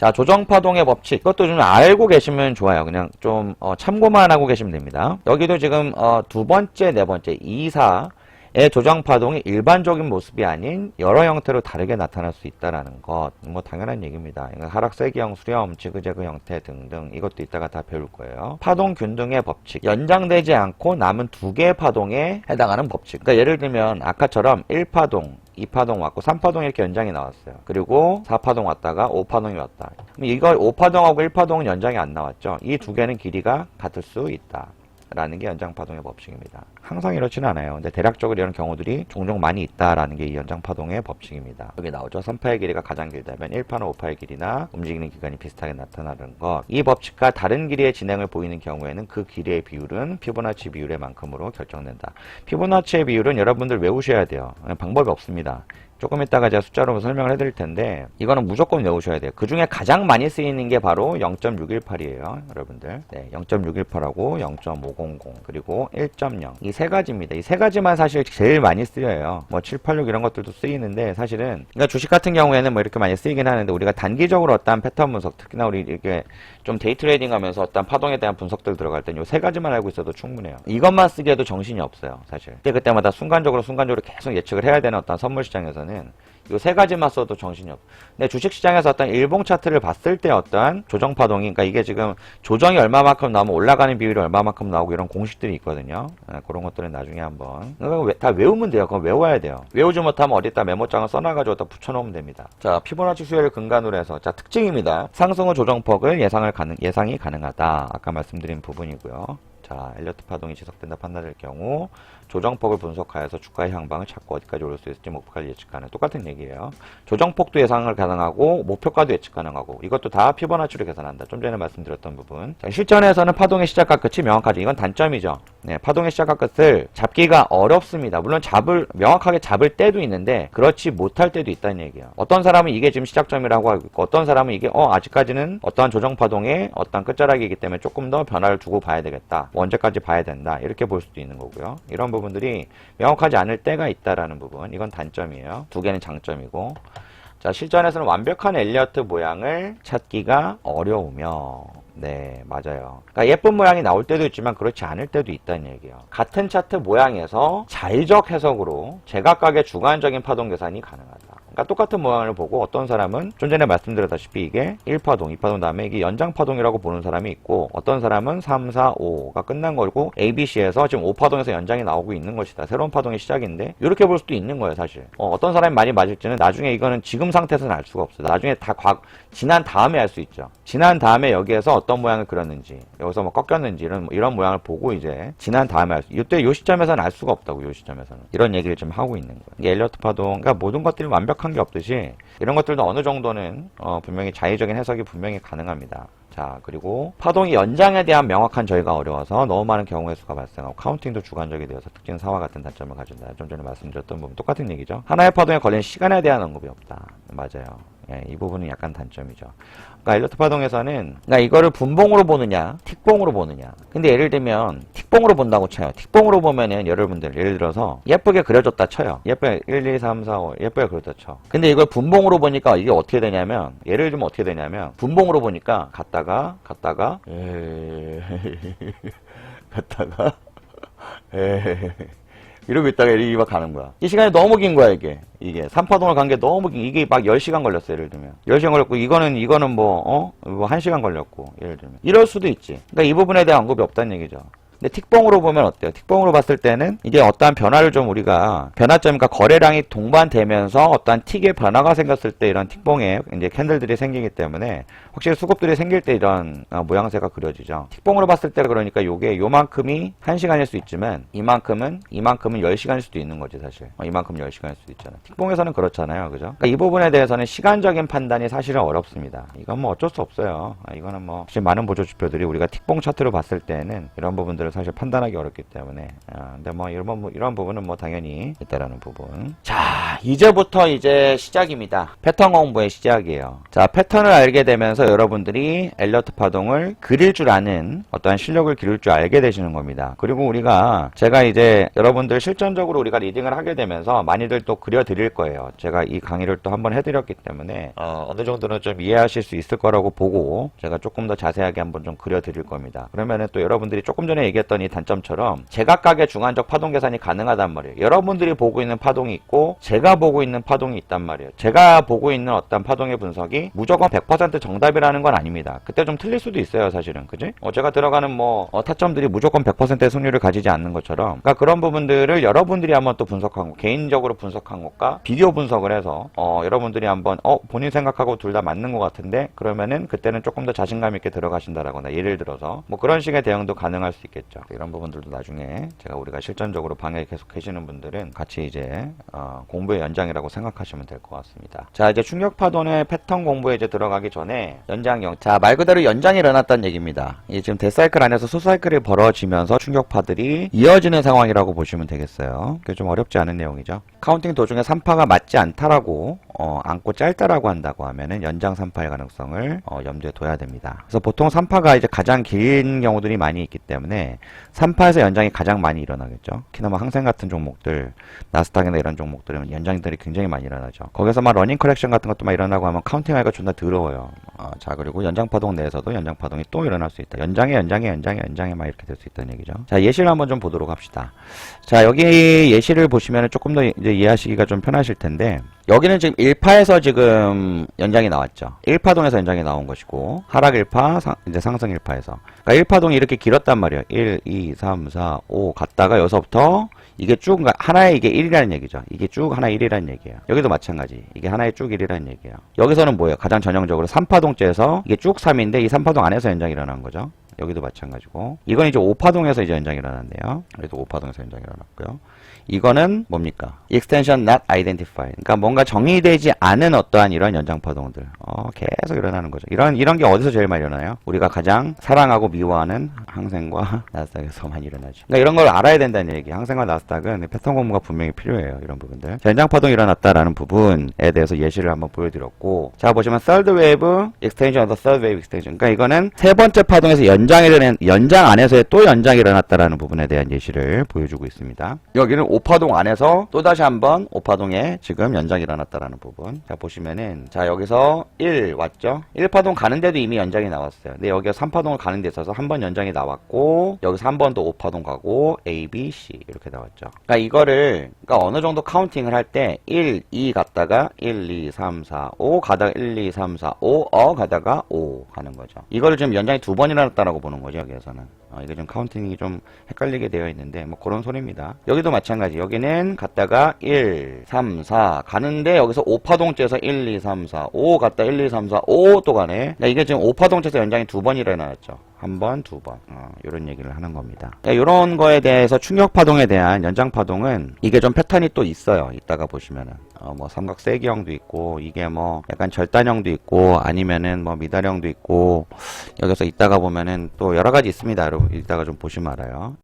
자, 조정파동의 법칙. 이것도 좀 알고 계시면 좋아요. 그냥 좀 어, 참고만 하고 계시면 됩니다. 여기도 지금 어, 두 번째, 네 번째, 2, 4. 의 조정파동이 일반적인 모습이 아닌 여러 형태로 다르게 나타날 수 있다라는 것, 뭐 당연한 얘기입니다. 하락세기형 수렴, 지그재그 형태 등등 이것도 이따가 다 배울 거예요. 파동 균등의 법칙, 연장되지 않고 남은 두 개의 파동에 해당하는 법칙. 그러니까 예를 들면 아까처럼 1파동, 2파동 왔고 3파동 이렇게 연장이 나왔어요. 그리고 4파동 왔다가 5파동이 왔다. 이거 5파동하고 1파동은 연장이 안 나왔죠. 이 두 개는 길이가 같을 수 있다. 라는 게 연장파동의 법칙입니다. 항상 이렇지는 않아요. 근데 대략적으로 이런 경우들이 종종 많이 있다라는 게 이 연장파동의 법칙입니다. 여기 나오죠. 3파의 길이가 가장 길다면 1파는 5파의 길이나 움직이는 기간이 비슷하게 나타나는 것. 이 법칙과 다른 길이의 진행을 보이는 경우에는 그 길이의 비율은 피보나치 비율의 만큼으로 결정된다. 피보나치의 비율은 여러분들 외우셔야 돼요. 방법이 없습니다. 조금 이따가 제가 숫자로 설명을 해드릴 텐데 이거는 무조건 외우셔야 돼요. 그 중에 가장 많이 쓰이는 게 바로 0.618이에요. 여러분들. 네, 0.618하고 0.500 그리고 1.0 이 세 가지입니다. 이 세 가지만 사실 제일 많이 쓰여요. 뭐 786 이런 것들도 쓰이는데 사실은 그러니까 주식 같은 경우에는 뭐 이렇게 많이 쓰이긴 하는데 우리가 단기적으로 어떠한 패턴 분석 특히나 우리 이렇게 좀 데이 트레이딩 하면서 어떤 파동에 대한 분석들 들어갈 땐요세 가지만 알고 있어도 충분해요. 이것만 쓰기에도 정신이 없어요. 사실. 그때 그때마다 순간적으로 순간적으로 계속 예측을 해야 되는 어떤 선물 시장에서는 요세 가지만 써도 정신이 없. 근데 주식시장에서 어떤 일봉 차트를 봤을 때 어떤 조정 파동이, 그러니까 이게 지금 조정이 얼마만큼 나오면 올라가는 비율이 얼마만큼 나오고 이런 공식들이 있거든요. 아, 그런 것들은 나중에 한번. 왜- 다 외우면 돼요. 그거 외워야 돼요. 외우지 못하면 어디다 메모장을 써놔가지고 다 붙여놓으면 됩니다. 자, 피보나치 수요를 근간으로 해서. 자, 특징입니다. 상승 후 조정폭을 예상을 가능, 예상이 가능하다. 아까 말씀드린 부분이고요. 자, 엘리어트 파동이 지속된다 판단될 경우 조정폭을 분석하여서 주가의 향방을 찾고 어디까지 오를 수 있을지 목표까지 예측하는 똑같은 얘기예요. 조정폭도 예상을 가능하고 목표가도 예측 가능하고 이것도 다 피보나치로 계산한다. 좀 전에 말씀드렸던 부분. 자, 실전에서는 파동의 시작과 끝이 명확하지. 이건 단점이죠. 네, 파동의 시작과 끝을 잡기가 어렵습니다. 물론 잡을 명확하게 잡을 때도 있는데 그렇지 못할 때도 있다는 얘기예요. 어떤 사람은 이게 지금 시작점이라고 하고 있고 어떤 사람은 이게 어 아직까지는 어떠한 조정 파동의 어떤 끝자락이기 때문에 조금 더 변화를 두고 봐야 되겠다. 뭐 언제까지 봐야 된다. 이렇게 볼 수도 있는 거고요. 이런 부분들이 명확하지 않을 때가 있다라는 부분. 이건 단점이에요. 두 개는 장점이고. 자, 실전에서는 완벽한 엘리어트 모양을 찾기가 어려우며, 네, 맞아요. 그러니까 예쁜 모양이 나올 때도 있지만 그렇지 않을 때도 있다는 얘기예요. 같은 차트 모양에서 자의적 해석으로 제각각의 주관적인 파동 계산이 가능하다. 그러니까 똑같은 모양을 보고 어떤 사람은 좀 전에 말씀드렸다시피 이게 1파동, 2파동 다음에 이게 연장파동이라고 보는 사람이 있고 어떤 사람은 3, 4, 5가 끝난 거고 ABC에서 지금 5파동에서 연장이 나오고 있는 것이다. 새로운 파동의 시작인데 이렇게 볼 수도 있는 거예요, 사실. 어, 떤 사람이 많이 맞을지는 나중에 이거는 지금 상태에서는 알 수가 없어요. 나중에 다 과, 지난 다음에 알 수 있죠. 지난 다음에 여기에서 어떤 모양을 그렸는지, 여기서 뭐 꺾였는지 이런 이런 모양을 보고 이제 지난 다음에 알 수. 이때 요 시점에서는 알 수가 없다고 요 시점에서는 이런 얘기를 좀 하고 있는 거예요. 이게 엘리어트 파동, 그러니까 모든 것들이 완벽한 게 없듯이 이런 것들도 어느 정도는 어, 분명히 자의적인 해석이 분명히 가능합니다. 자, 그리고 파동이 연장에 대한 명확한 저희가 어려워서 너무 많은 경우의 수가 발생하고 카운팅도 주관적이 되어서 특징 사와 같은 단점을 가진다. 좀 전에 말씀드렸던 부분 똑같은 얘기죠. 하나의 파동에 걸린 시간에 대한 언급이 없다. 맞아요. 예, 이 부분은 약간 단점이죠. 그러니까 일러트 파동에서는 그러니까 이거를 분봉으로 보느냐, 틱봉으로 보느냐. 근데 예를 들면 틱봉으로 본다고 쳐요. 틱봉으로 보면은 여러분들 예를 들어서 예쁘게 그려줬다 쳐요. 예쁘게 1, 2, 3, 4, 5 예쁘게 그려줬다 쳐. 근데 이걸 분봉으로 보니까 이게 어떻게 되냐면 예를 들면 어떻게 되냐면 분봉으로 보니까 갔다가 갔다가 에이, 갔다가 에이, 이러고 있다가 이막 가는 거야. 이 시간이 너무 긴 거야, 이게. 이게. 3파동을 간 게 너무 긴, 이게 막 10시간 걸렸어, 예를 들면. 10시간 걸렸고, 이거는, 이거는 뭐, 어? 뭐 1시간 걸렸고, 예를 들면. 이럴 수도 있지. 그러니까 이 부분에 대한 언급이 없다는 얘기죠. 근데 틱봉으로 보면 어때요? 틱봉으로 봤을 때는 이게 어떠한 변화를 좀 우리가 변화점, 그러니까 거래량이 동반되면서 어떠한 틱의 변화가 생겼을 때 이런 틱봉에 이제 캔들들이 생기기 때문에 확실히 수급들이 생길 때 이런 어, 모양새가 그려지죠. 틱봉으로 봤을 때 그러니까 요게 요만큼이 1시간일 수 있지만 이만큼은 이만큼은 10시간일 수도 있는 거지 사실. 어, 이만큼 10시간일 수도 있잖아. 틱봉에서는 그렇잖아요. 그죠? 그러니까 이 부분에 대해서는 시간적인 판단이 사실은 어렵습니다. 이건 뭐 어쩔 수 없어요. 아, 이거는 뭐 사실 많은 보조 지표들이 우리가 틱봉 차트로 봤을 때는 이런 부분들을 여러분들 사실 판단하기 어렵기 때문에 아, 근데 뭐 이런 부- 이런 부분은 뭐 당연히 있다라는 부분. 자 이제부터 이제 시작입니다. 패턴 공부의 시작이에요. 자 패턴을 알게 되면서 여러분들이 엘리어트 파동을 그릴 줄 아는 어떠한 실력을 기를 줄 알게 되시는 겁니다. 그리고 우리가 제가 이제 여러분들 실전적으로 우리가 리딩을 하게 되면서 많이들 또 그려 드릴 거예요. 제가 이 강의를 또 한번 해드렸기 때문에 어, 느 정도는 좀 이해하실 수 있을 거라고 보고 제가 조금 더 자세하게 한번 좀 그려 드릴 겁니다. 그러면은 또 여러분들이 조금 전에 얘기 했던 이 단점처럼 제각각의 중간적 파동 계산이 가능하단 말이에요. 여러분들이 보고 있는 파동이 있고 제가 보고 있는 파동이 있단 말이에요. 제가 보고 있는 어떤 파동의 분석이 무조건 100% 정답이라는 건 아닙니다. 그때 좀 틀릴 수도 있어요, 사실은. 그지? 어, 제가 들어가는 뭐 어, 타점들이 무조건 100%의 승률을 가지지 않는 것처럼 그러니까 그런 부분들을 여러분들이 한번 또 분석한 거, 개인적으로 분석한 것과 비디오 분석을 해서 어, 여러분들이 한번 어, 본인 생각하고 둘 다 맞는 것 같은데 그러면은 그때는 조금 더 자신감 있게 들어가신다라거나 예를 들어서 뭐 그런 식의 대응도 가능할 수 있겠죠. 이런 부분들도 나중에 제가 우리가 실전적으로 방에 계속 계시는 분들은 같이 이제 어, 공부의 연장이라고 생각하시면 될 것 같습니다. 자 이제 충격 파동의 패턴 공부에 이제 들어가기 전에 연장형 자말 그대로 연장이 일어났다는 얘기입니다. 이게 지금 데사이클 안에서 소사이클이 벌어지면서 충격파들이 이어지는 상황이라고 보시면 되겠어요. 그게 좀 어렵지 않은 내용이죠. 카운팅 도중에 3파가 맞지 않다라고 어, 않고 짧다라고 한다고 하면은 연장 3파의 가능성을 어, 염두에 둬야 됩니다. 그래서 보통 3파가 이제 가장 긴 경우들이 많이 있기 때문에 3파에서 연장이 가장 많이 일어나겠죠. 특히나 뭐 항생 같은 종목들, 나스닥이나 이런 종목들은 연장들이 굉장히 많이 일어나죠. 거기서 막 러닝 컬렉션 같은 것도 막 일어나고 하면 카운팅하기가 존나 더러워요. 어, 자 그리고 연장 파동 내에서도 연장 파동이 또 일어날 수 있다. 연장에 연장에 연장에 연장에 막 이렇게 될 수 있다는 얘기죠. 자 예시를 한번 좀 보도록 합시다. 자 여기 예시를 보시면 조금 더 이제 이해하시기가 좀 편하실 텐데 여기는 지금 1파에서 지금 연장이 나왔죠. 1파동에서 연장이 나온 것이고 하락 1파, 상, 이제 상승 1파에서. 그러니까 1파동이 이렇게 길었단 말이에요. 1, 2, 3, 4, 5 갔다가 여기서부터 이게 쭉 그러니까 하나에 이게 1이라는 얘기죠. 이게 쭉 하나 1이라는 얘기예요. 여기도 마찬가지. 이게 하나에 쭉 1이라는 얘기예요. 여기서는 뭐예요? 가장 전형적으로 3파동째에서 이게 쭉 3인데 이 3파동 안에서 연장이 일어난 거죠. 여기도 마찬가지고 이건 이제 5파동에서 이제 연장이 일어났네요. 그래도 5파동에서 연장이 일어났고요. 이거는 뭡니까? extension not identified. 그러니까 뭔가 정의되지 않은 어떠한 이런 연장 파동들. 어, 계속 일어나는 거죠. 이런 이런 게 어디서 제일 많이 일어나요? 우리가 가장 사랑하고 미워하는 항생과 나스닥에서 많이 일어나죠. 그러니까 이런 걸 알아야 된다는 얘기. 항생과 나스닥은 패턴 공부가 분명히 필요해요. 이런 부분들. 자, 연장 파동이 일어났다라는 부분에 대해서 예시를 한번 보여드렸고, 자 보시면 third wave extension of the third wave extension. 그러니까 이거는 세 번째 파동에서 연장 이 일어난 연장 안에서의 또 연장이 일어났다라는 부분에 대한 예시를 보여주고 있습니다. 여기는 5파동 안에서 또 다시 한번 5파동에 지금 연장이 일어났다라는 부분. 자, 보시면은, 자, 여기서 1 왔죠? 1파동 가는데도 이미 연장이 나왔어요. 근데 여기가 3파동을 가는 데 있어서 한 번 연장이 나왔고, 여기서 한 번더 5파동 가고, A, B, C. 이렇게 나왔죠. 그러니까 이거를, 그러니까 어느 정도 카운팅을 할 때, 1, 2 갔다가 1, 2, 3, 4, 5 가다가 1, 2, 3, 4, 5, 어 가다가 5 가는 거죠. 이거를 지금 연장이 두 번 일어났다라고 보는 거죠, 여기에서는. 어, 이게 좀 카운팅이 좀 헷갈리게 되어 있는데 뭐 그런 소리입니다. 여기도 마찬가지. 여기는 갔다가 1, 3, 4 가는데 여기서 5파동째에서 1, 2, 3, 4, 5 갔다 1, 2, 3, 4, 5 또 가네. 그러니까 이게 지금 5파동째에서 연장이 두번 일어났죠. 한 번, 두 번. 어, 이런 얘기를 하는 겁니다. 이런 거에 대해서 충격 파동에 대한 연장 파동은 이게 좀 패턴이 또 있어요. 이따가 보시면은. 어, 뭐 삼각 세기형도 있고 이게 뭐 약간 절단형도 있고 아니면은 뭐 미달형도 있고 여기서 이따가 보면은 또 여러 가지 있습니다. 여러분 이따가 좀 보시면 알아요.